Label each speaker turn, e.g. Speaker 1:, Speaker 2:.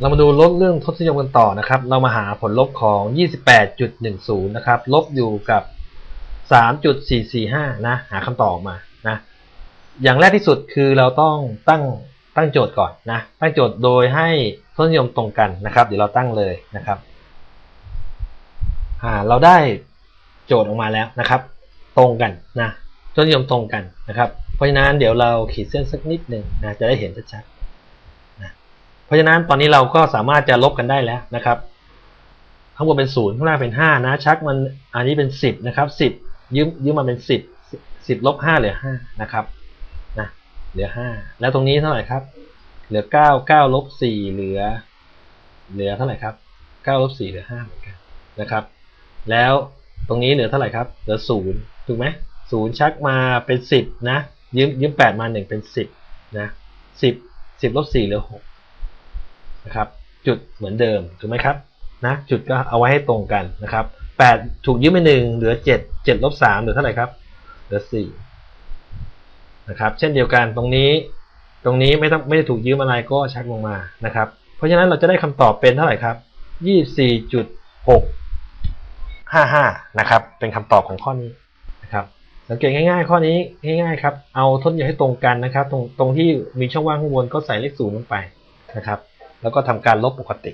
Speaker 1: เรามาดูลบเรื่องทศนิยมกันต่อนะครับ เรามาหาผลลบของ 28.10 นะครับ ลบอยู่กับ 3.445 นะ หาคำตอบออกมา นะ อย่างแรกที่สุดคือเราต้องตั้งตั้งโจทย์ก่อนนะ ตั้งโจทย์โดยให้ทศนิยมตรงกันนะครับ เดี๋ยวเราตั้งเลยนะครับอ่าเราได้โจทย์ออกมาแล้วนะครับ ตรงกันนะทศนิยมตรงกันนะครับ เพราะฉะนั้นเดี๋ยวเราขีดเส้นสักนิดหนึ่งนะ จะได้เห็นชัดๆ เพราะฉะนั้นตอนนี้เราก็สามารถจะลบกันได้แล้วนะครับ ข้างบนเป็นศูนย์ข้างล่างเป็นห้านะ ชักมันอันนี้เป็นสิบนะครับสิบยืมยืมมาเป็นสิบสิบลบห้าเหลือห้านะครับนะเหลือห้าแล้วตรงนี้เท่าไหร่ครับ เหลือเก้าเก้าลบสี่เหลือ เหลือเท่าไหร่ครับเก้าลบสี่เหลือห้าเหมือนกันนะครับ แล้วตรงนี้เหลือเท่าไหร่ครับ เหลือศูนย์ถูกไหมศูนย์ชักมาเป็นสิบนะยืมยืมแปดมาหนึ่งเป็นสิบนะสิบสิบลบสี่เหลือหก นะครับ จุดเหมือนเดิมถูกไหมครับนะจุดก็เอาไว้ให้ตรงกันนะครับแปดถูกยืมไปหนึ่งเหลือเจ็ดเจ็ดลบสามเหลือเท่าไหร่ครับเหลือสี่นะครับ เช่นเดียวกันตรงนี้ ตรงนี้ไม่ต้องไม่ได้ถูกยืมอะไรก็ชักลงมานะครับ เพราะฉะนั้นเราจะได้คำตอบเป็นเท่าไหร่ครับยี่สี่จุดหกห้าห้านะครับ เป็นคำตอบของข้อนี้นะครับ สังเกตง่าย ๆ ข้อนี้ง่าย ๆ ครับ เอาทศนิยมให้ตรงกันนะครับ ตรงตรงที่มีช่องว่างข้างบนก็ใส่เลขศูนย์ลงไปนะครับ แล้วก็ทำการลบปกติ